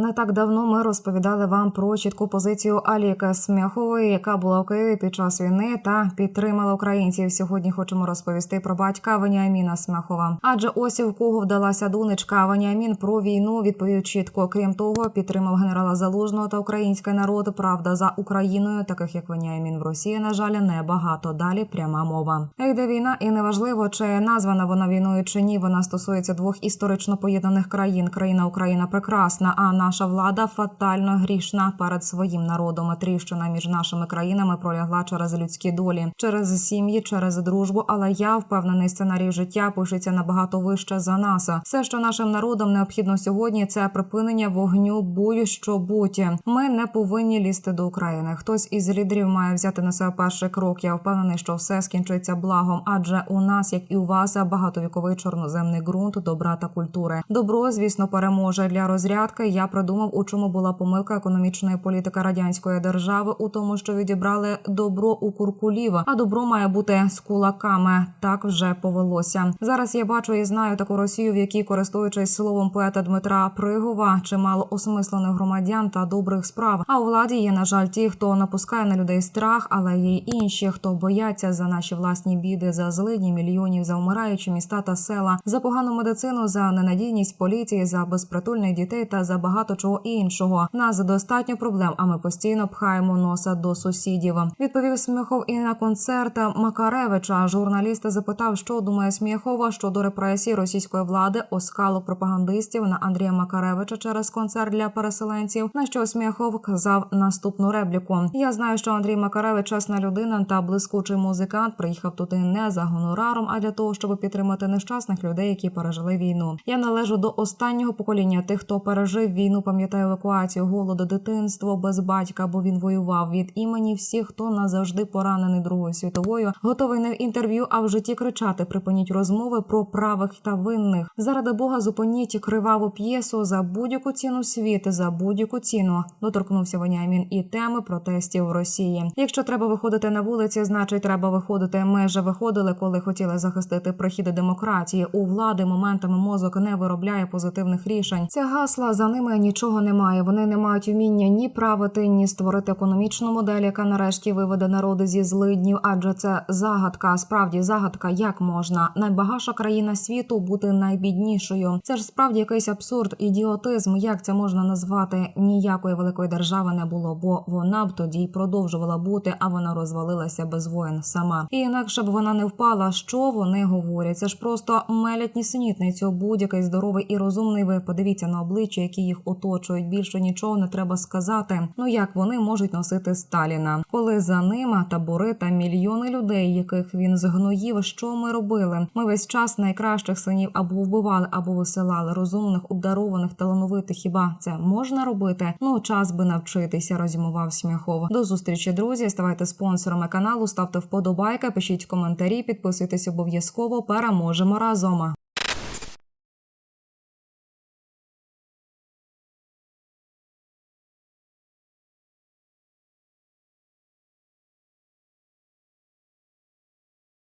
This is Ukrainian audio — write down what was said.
не так давно ми розповідали вам про чітку позицію Аліки Смяхової, яка була в Києві під час війни та підтримала українців. Сьогодні хочемо розповісти про батька Веніаміна Смяхова. Адже ось у кого вдалася донечка Веніамін про війну відповів чітко. Крім того, підтримав генерала Залужного та український народ. Правда за Україною, таких як Веніамін в Росії, на жаль, небагато. Далі пряма мова. Йде війна, і неважливо, чи названа вона війною чи ні. Вона стосується двох історично поєднаних країн. Країна Україна прекрасна, а наша влада фатально грішна перед своїм народом. Тріщина між нашими країнами пролягла через людські долі, через сім'ї, через дружбу. Але я впевнений, сценарій життя пишеться набагато вище за нас. Все, що нашим народам необхідно сьогодні, це припинення вогню бою, що будь. Ми не повинні лізти до України. Хтось із лідерів має взяти на себе перший крок. Я впевнений, що все скінчиться благом, адже у нас, як і у вас, багатовіковий чорноземний ґрунт добра та культури. Добро, звісно, переможе для розрядки. Я придумав, у чому була помилка економічної політики радянської держави, у тому, що відібрали добро у куркулів, а добро має бути з кулаками. Так вже повелося. Зараз я бачу і знаю таку Росію, в якій користуючись словом поета Дмитра Пригова, чимало осмислених громадян та добрих справ. А у владі є на жаль ті, хто напускає на людей страх, але є й інші, хто бояться за наші власні біди, за злидні мільйонів, за вмираючі міста та села, за погану медицину, за ненадійність поліції, за безпритульних дітей та за багато чого іншого. Нас достатньо проблем, а ми постійно пхаємо носа до сусідів. Відповів Сміхов і на концерт Макаревича. Журналіст запитав, що думає Сміхова щодо репресій російської влади, оскалу пропагандистів на Андрія Макаревича через концерт для переселенців. На що Сміхов казав наступну репліку: Я знаю, що Андрій Макаревич чесна людина та блискучий музикант. Приїхав туди не за гонораром, а для того, щоб підтримати нещасних людей, які пережили війну. Я належу до останнього покоління тих, хто пережив війну, пам'ятає евакуацію, голоду, дитинство без батька, бо він воював від імені всіх, хто назавжди поранений Другою світовою, готовий в інтерв'ю, а в житті кричати: припиніть розмови про правих та винних. Заради Бога, зупиніть криваву п'єсу за будь-яку ціну світи, за будь-яку ціну. Доторкнувся Веніамін і теми протестів в Росії. Якщо треба виходити на вулиці, значить треба виходити. Ми же виходили, коли хотіли захистити прохід демократії. У влади моментами мозок не виробляє позитивних рішень. Ця гасла за ними нічого немає. Вони не мають вміння ні правити, ні створити економічну модель, яка нарешті виведе народи зі злиднів. Адже це загадка. Справді загадка, як можна найбагатша країна світу бути найбіднішою. Це ж справді якийсь абсурд, ідіотизм. Як це можна назвати? Ніякої великої держави не було, бо вона б тоді й продовжувала бути, а вона розвалилася без воїн сама. І інакше б вона не впала. Що вони говорять? Це ж просто мелять нісенітницю. Будь-який здоровий і розумний. Ви подивіться на обличчя, які їх оточують. Більше нічого не треба сказати. Ну як вони можуть носити Сталіна, коли за ними табори та мільйони людей, яких він згноїв, що ми робили? Ми весь час найкращих синів або вбивали, або висилали розумних, обдарованих, талановитих. Хіба це можна робити? Ну час би навчитися, розімував сміхов. До зустрічі, друзі. Ставайте спонсорами каналу, ставте вподобайки, пишіть коментарі, підписуйтесь обов'язково. Переможемо разом.